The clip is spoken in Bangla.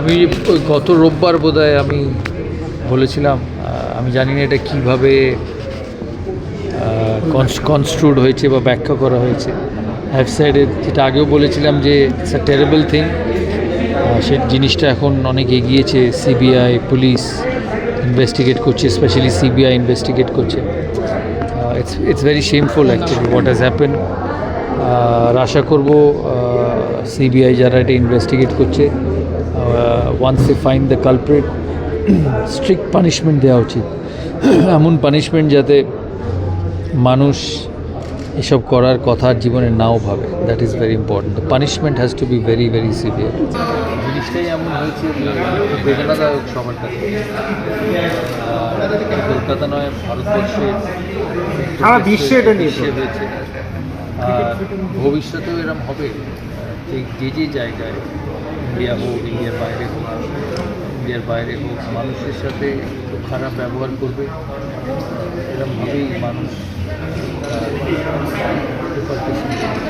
আমি গত রোববার বোধহয় আমি বলেছিলাম আমি জানি না এটা কীভাবে কনস্ট্রুড হয়েছে বা ব্যাখ্যা করা হয়েছে। হ্যাভ সাইডের যেটা আগেও বলেছিলাম যে ইটস আ টেরেবল থিং সে জিনিসটা এখন অনেক এগিয়েছে সিবিআই পুলিশ ইনভেস্টিগেট করছে স্পেশালি সিবিআই ইনভেস্টিগেট করছে। It's it's very shameful actually what has happen আর আশা করব সিবিআই যারা এটা ইনভেস্টিগেট করছে once a fine the culprit strict punishment দেওয়া উচিত। এমন পানিশমেন্ট যাতে মানুষ এসব করার কথা আর জীবনে নাও ভাবে। That is very important the punishment has to be very very severe জিনিসটাই এমন হয়েছে বেদনাদায়ক সবার কাছে। কলকাতা নয় ভারতবর্ষে সারা বিশ্বে এটা নিয়ে হয়েছে। ভবিষ্যতেও এরম হবে যে যে যে জায়গায় ইন্ডিয়া হোক, ইন্ডিয়ার বাইরে হোক, ইন্ডিয়ার বাইরে হোক, মানুষের সাথে খারাপ ব্যবহার করবে এরমভাবেই মানুষ